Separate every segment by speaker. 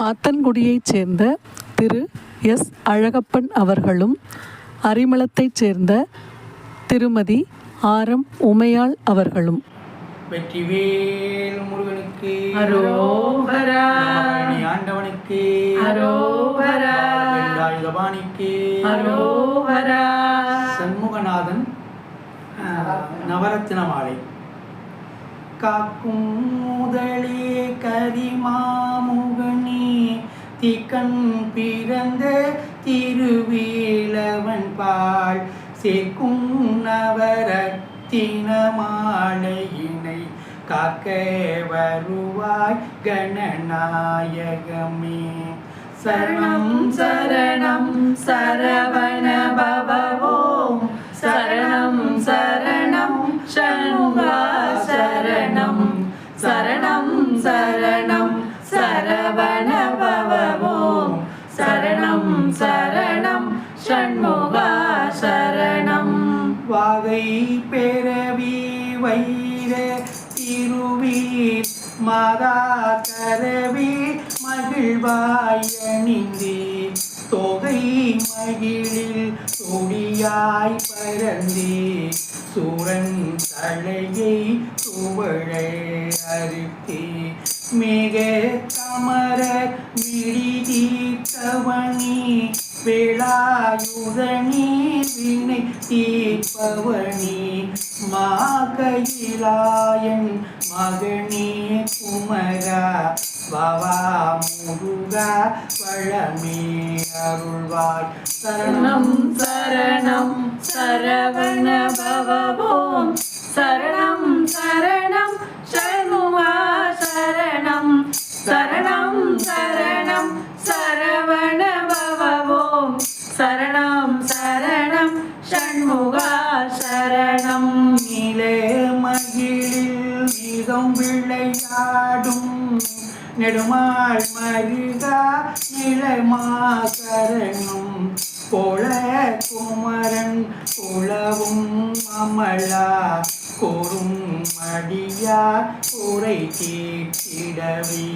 Speaker 1: ஆத்தன்குடியைச் சேர்ந்த திரு எஸ் அழகப்பன் அவர்களும் அரிமளத்தைச் சேர்ந்த திருமதி ஆரம் உமையாள் அவர்களும்
Speaker 2: வெற்றிவேல் முருகனுக்கு
Speaker 1: அரோகரா.
Speaker 2: ஆண்டவனுக்கு
Speaker 1: அரோகரா. அரோகரா
Speaker 2: சண்முகநாதன் நவரத்தின மாலை காக்கும் முதலே கரிமாமுகனே திக்கண் பிறந்த திருவேலவன் பால் சேர்க்கும் நவரத்தினமாலையினை காக்க வருவாய் கணநாயகமே. சரணம் சரணம் சரவண பவவோம். சரணம் சரணம் ஷண்முகா சரணம் சரணம் சரணம் சரவண பவவோம் சரணம் சரணம் ஷண்முகா சரணம் வாகை பெறவி வைர திருவி மாதா கரவி மகிழ்வாயணிந்தே தொகை மகிழில் தொடியாய் பரந்தே சூரன் தலையை துவழ அறுத்தி மிக கமர விழிதி தவணி விழாயுதனி வினை தீர்ப்பவனி மாகையிலாயன் மகனே குமரா பவா முருகா வளமே அருள்வாய். சரணம்.
Speaker 1: சரணம் சரவண பவவோம் சரணம் சரணம் ஷண்முகா சரணம் சரணம் சரணம் சரவண பவவோம் சரணம் சரணம் ஷண்முகா சரணம்
Speaker 2: நீல மகிழில் மிகம் விளையாடும் நெடுமாள் மருகா நிலமாகரணும் கோள குமரன் குளவும் அமலா கோரும் மடியா குறை தீட்டிடவே.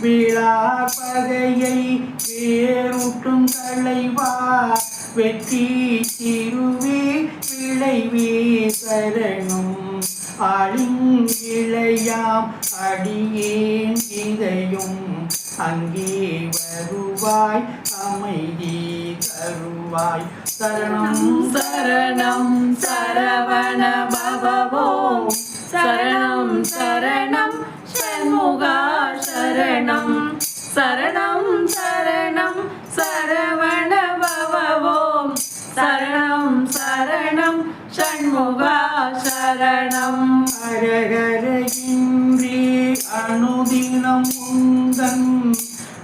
Speaker 2: விழா பகையை வேறுட்டும் தலைவா வெற்றி திருவி விளைவே சரணும் ஆளிங்கிளையாம் அடியேன் இதையும் அங்கே வருவாய் அமைதி. தருவாய் சரணம்
Speaker 1: சரணம் சரவண பவவோம் சரணம் சரணம் ஷண்முகா சரணம் சரணம் சரணம் சரவண பவவோம் சரணம் சரணம் ஷண்முகா சரணம்
Speaker 2: அரகரையின்றி அணுதினம் உந்தன்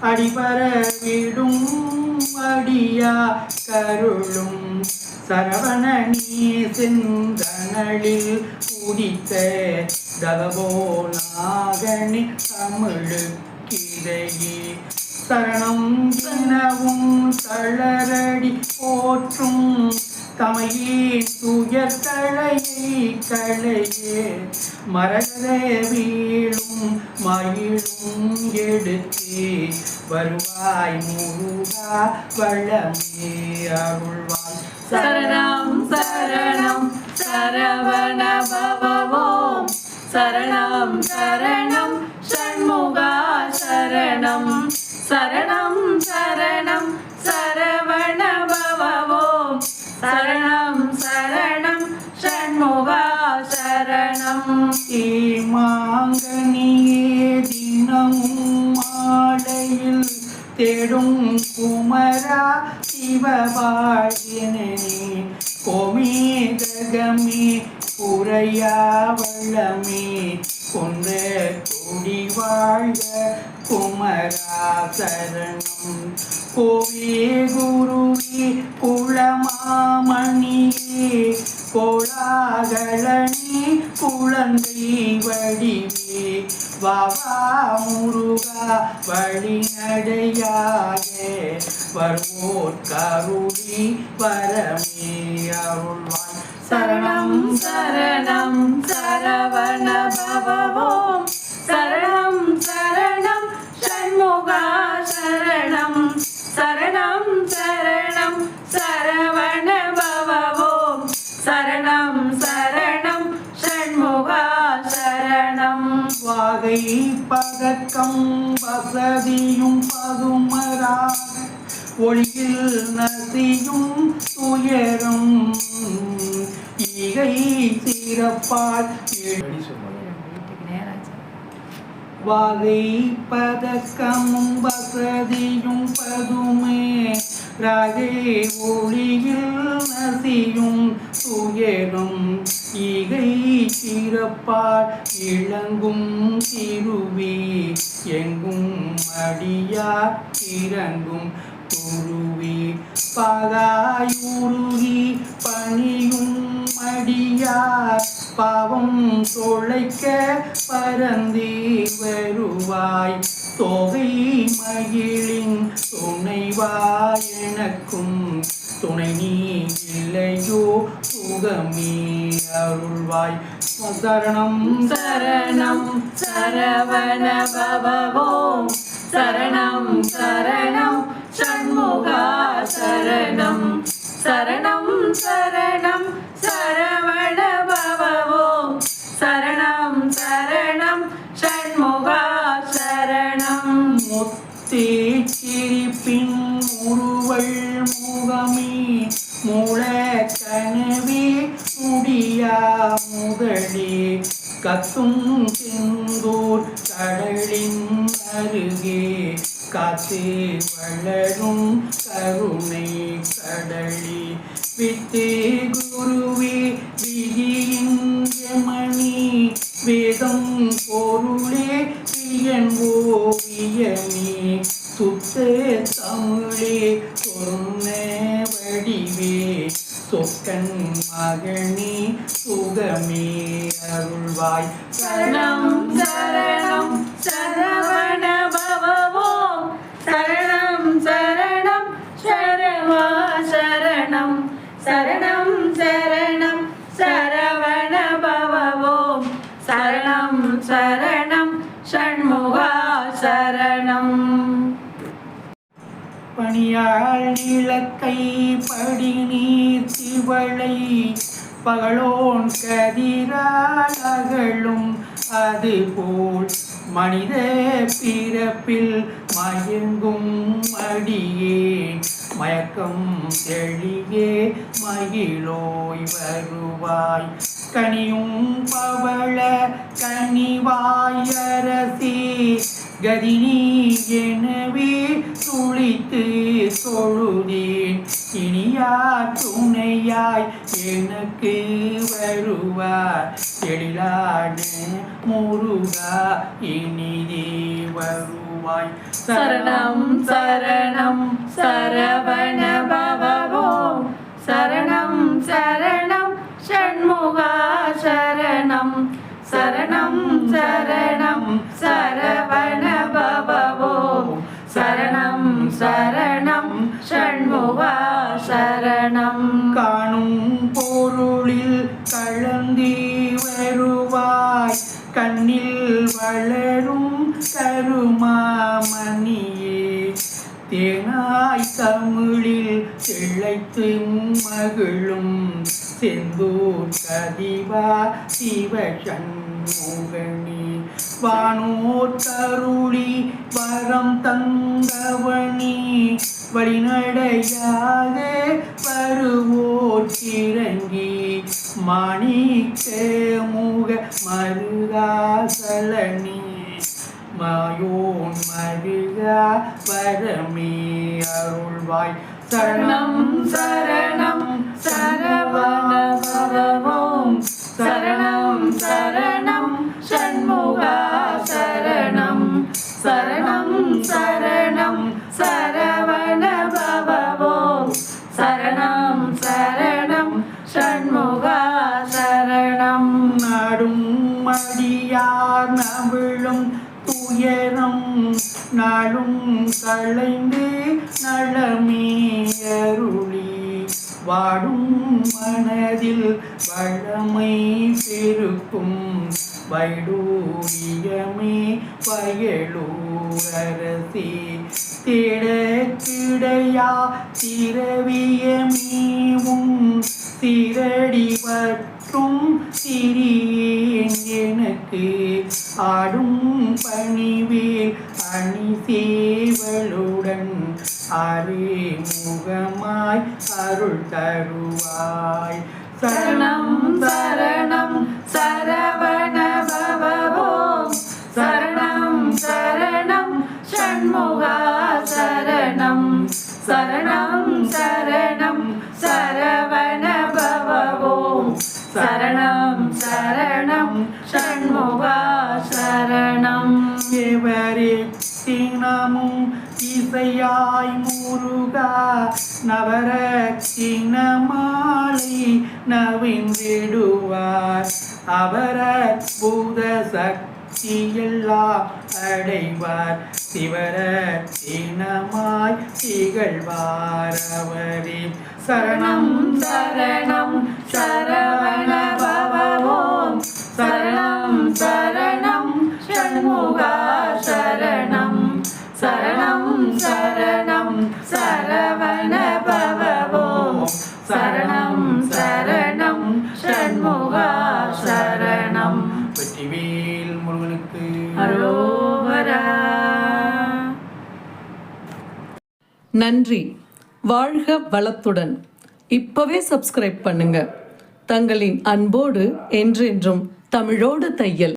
Speaker 2: அடிபர விடும் அடியா கருளும் சரவண நீ செந்தனளில் உதித்த தகபோனாகனி தமிழுக்கிடையே. சரணம் எனவும் தளரடி போற்றும் தமையே துயர் களையை களையே. மரகத வீழும் மயிலும் எடுத்தே. வருவாய் முருகா வளமே அருள்வாய்
Speaker 1: சரணம் சரணம் சரவண பவவோம் சரணம் சரணம் ஷண்முகா சரணம் சரணம் சரணம் சரவண பவவோம்
Speaker 2: சிவபாழியனே கோமேதகமே புறையா வள்ளமே கொன்ற வாழ்க குமரா சரணம். கோவே குருவே குளமாமணியே கோலாகலனி குழந்தை வடிவே வாவா முருகா வழிநடையாக வருவோர் கருணி பரமே அருள்வான்.
Speaker 1: சரணம் சரணம் சரவண பவவோம். சரணம் சரணம் சண்முகா சரணம்.
Speaker 2: வாகை பதக்கம் வசதியும் பதுமராக ஒளியில் நசியும் துயரம் ஈகை சிறப்பால் வாகை பதக்கமும் வசதியும் பதுமே. ராகே ஒளியில் நசியும் துயரும் ஈகை சிறப்பார். இளங்கும் திருவே எங்கும் அடியார் இறங்கும் குருவே. பகாயுருகி பணியும் அடியார் பாவம் தொழைக்க பரந்தி வருவாய். தொகை மகிழின் துணைவாய் எனக்கும் துணை நீ இல்லையோ சுகமே அருள்வாய். சரணம்
Speaker 1: சரணம் சரவண பவவோம் சரணம் சரணம் ஷண்முகா சரணம் சரணம் சரணம்
Speaker 2: அங்கே காத்தே வளரும் கருணை கடலி. வித்தே குருவே விதியின் மணி. வேதம் பொருளே பிரியன் ஓவியமே சுத்த தமிழே சொன்ன வடிவே. சொக்கன் மகனே சுகமே அருள்வாய்.
Speaker 1: சரணம் சரணம்.
Speaker 2: பணியாள் நிலக்கை படி நீர் திவளை பகலோன் கதிரால் அகலும். அதுபோல் மனித பிறப்பில் மயங்கும் அடியே மயக்கம் தெளியே மகிழோய் வருவாய். கனியும் பவள கனிவாயரசி கதினி எனவே சுழித்து தொழுதேன் இனியார் துணையாய் எனக்கு வருவார். எழிலாடு முருகா இனிதே வருவாய்.
Speaker 1: சரணம் சரணம் சரவண பவவோம் சரணம் சரணம் ஷண்முகா சரணம். சரணம் சரணம் சரவண சரணம். சண்முகா சரணம்.
Speaker 2: காணும் பொருளில் கலந்தி வருவாய். கண்ணில் வளரும் கருமாமணியே. தேனாய் தமிழில் திளைத்து மகிழும் செந்தூர் கதிவா சிவசண்முகனி. வானோர் கருளி வரம் தந்தவனி வழிநடையாக வருவோர் கிறங்கி மாணிக்க முக மருகாசலனி மாயோன் மருகா வரமே அருள்வாய்.
Speaker 1: சரணம் சரணம் சரவண பவவோம்
Speaker 2: வாடும் மனதில் வழமை பெருக்கும் வைடூரியமே வயலூரரசி திட கிடையா திரவியமேவும் திரடி வற்றும் சிறியேன் எனக்கு. ஆடும் பணிவேல் அணி சேவலுடன் அறிவு அருள் தருவாய்
Speaker 1: சரணம் சரணம் சரவண பவோம் சரணம் சரணம் ஷண்முகா சரணம் சரணம் சரணம் சரவண பவோம் சரணம் சரணம் ஷண்முகா சரணம்
Speaker 2: எவரே தினமும் இசையாய் முருகா நவரத்தின மாலை நவிந்திடுவார். அவர பூத சக்தியெல்லாம் அடைவார். சிவரத்தினமாய் திகழ்வார் அவரே
Speaker 1: சரணம். சரணம் சரவண பவவோம். சரணம் சரணம் ஷண்முகா சரணம். சரணம் சரணம் சரணம் சரணம் ஷண்முகா சரணம்.
Speaker 2: வெற்றிவேல் முருகனுக்கு.
Speaker 1: அரோகரா
Speaker 3: நன்றி. வாழ்க வளத்துடன். இப்பவே சப்ஸ்கிரைப் பண்ணுங்க. தங்களின் அன்போடு என்றென்றும் தமிழோடு தையல்.